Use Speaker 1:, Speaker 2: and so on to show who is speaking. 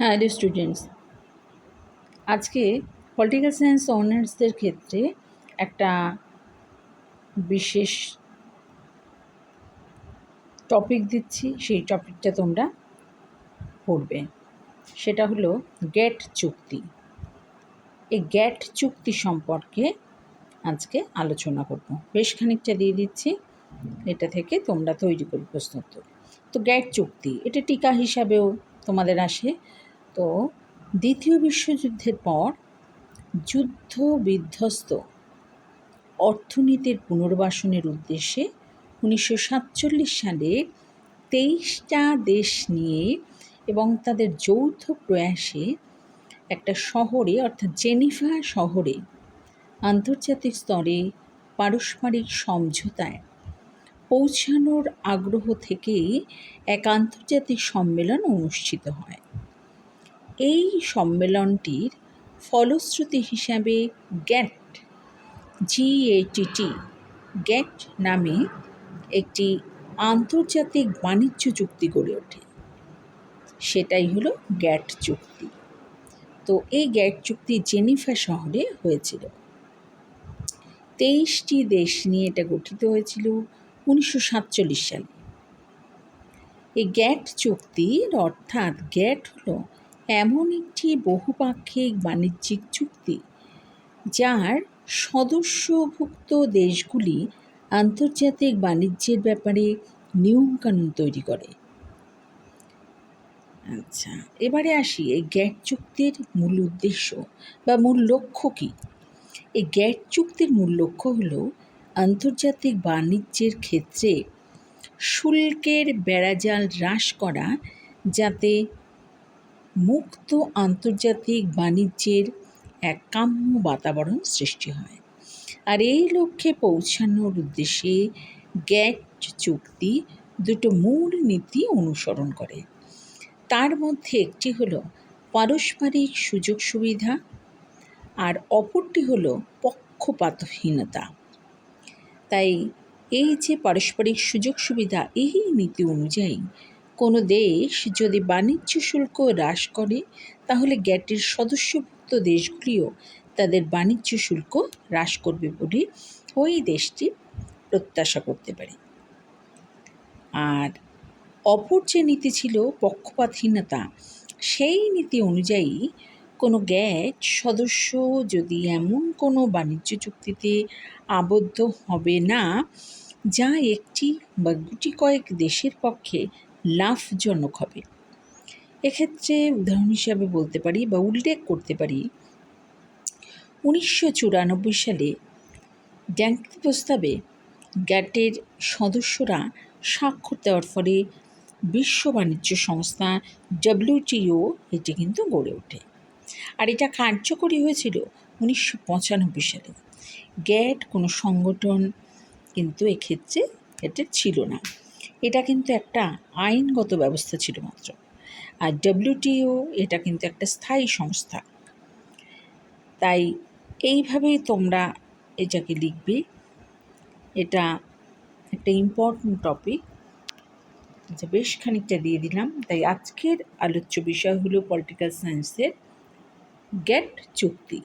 Speaker 1: হ্যাঁ dear students আজকে political science অনার্সদের ক্ষেত্রে একটা বিশেষ টপিক দিচ্ছি, সেই টপিকটা তোমরা পড়বে। সেটা হলো গ্যাট চুক্তি। এই গ্যাট চুক্তি সম্পর্কে আজকে আলোচনা করব। বেশ খানিকটা দিয়ে দিচ্ছি, এটা থেকে তোমরা তৈরি করি প্রশ্ন উত্তর তো গ্যাট চুক্তি, এটা টিকা হিসাবেও তোমাদের আসে। তো দ্বিতীয় বিশ্বযুদ্ধের পর যুদ্ধ বিধ্বস্ত। অর্থনীতির পুনর্বাসনের উদ্দেশ্যে উনিশশো সাতচল্লিশ সালে তেইশটা দেশ নিয়ে এবং তাদের যৌথ প্রয়াসে একটা শহরে, অর্থাৎ জেনিফা শহরে, আন্তর্জাতিক স্তরে পারস্পরিক সমঝোতায় পৌঁছানোর আগ্রহ থেকেই এক আন্তর্জাতিক সম্মেলন অনুষ্ঠিত হয়। এই সম্মেলনটির ফলশ্রুতি হিসাবে গ্যাট জিএটিটি গ্যাট নামে একটি আন্তর্জাতিক বাণিজ্য চুক্তি গড়ে ওঠে। সেটাই হলো গ্যাট চুক্তি। তো এই গ্যাট চুক্তি জেনিফা শহরে হয়েছিল। তেইশটি দেশ নিয়ে এটা গঠিত হয়েছিল উনিশশো সাতচল্লিশ সালে। এই গ্যাট চুক্তির অর্থাৎ গ্যাট হলো এমন একটি বহুপাক্ষিক বাণিজ্যিক চুক্তি যার সদস্যভুক্ত দেশগুলি আন্তর্জাতিক বাণিজ্যের ব্যাপারে নিয়মকানুন তৈরি করে। আচ্ছা এবারে আসি এই গ্যাট চুক্তির মূল উদ্দেশ্য বা মূল লক্ষ্য কী? এই গ্যাট চুক্তির মূল লক্ষ্য হল আন্তর্জাতিক বাণিজ্যের ক্ষেত্রে শুল্কের বেড়াজাল হ্রাস করা যাতে মুক্ত আন্তর্জাতিক বাণিজ্যের এক কাম্য বাতাবরণ সৃষ্টি হয়। আর এই লক্ষ্যে পৌঁছানোর উদ্দেশ্যে গ্যাট চুক্তি দুটো মূল নীতি অনুসরণ করে। তার মধ্যে একটি হল পারস্পরিক সুযোগ সুবিধা আর অপরটি হল পক্ষপাতহীনতা। তাই এই যে পারস্পরিক সুযোগ সুবিধা, এই নীতি অনুযায়ী কোনো দেশ যদি বাণিজ্য শুল্ক হ্রাস করে, তাহলে গ্যাটের সদস্যভুক্ত দেশগুলিও তাদের বাণিজ্য শুল্ক হ্রাস করবে বলে ওই দেশটি প্রত্যাশা করতে পারে। আর অপর যে নীতি ছিল পক্ষপাতহীনতা, সেই নীতি অনুযায়ী কোনো গ্যাট সদস্য যদি এমন কোনো বাণিজ্য চুক্তিতে আবদ্ধ হবে না, যা একটি বা গুটি কয়েক দেশের পক্ষে লাভজনক হবে। এক্ষেত্রে উদাহরণ হিসাবে বলতে পারি বা উল্লেখ করতে পারি, উনিশশো চুরানব্বই সালে ড্যাঙ্কি প্রস্তাবে গ্যাটের সদস্যরা স্বাক্ষর দেওয়ার ফলে বিশ্ব বাণিজ্য সংস্থা ডব্লিউটিও এটি কিন্তু গড়ে ওঠে। আর এটা কার্যকরী হয়েছিল উনিশশো পঁচানব্বই সালে। গ্যাট কোনো সংগঠন কিন্তু এক্ষেত্রে এটা ছিল না। এটা কিন্তু একটা আইনগত ব্যবস্থা ছিল মাত্র। আর ডব্লিউটিও এটা কিন্তু একটা স্থায়ী সংস্থা। তাই এইভাবেই তোমরা এটাকে লিখবে। এটা একটা ইম্পর্টেন্ট টপিক আচ্ছা বেশ খানিকটা দিয়ে দিলাম। তাই আজকের আলোচ্য বিষয় হলো পলিটিক্যাল সায়েন্সের গ্যাট চুক্তি।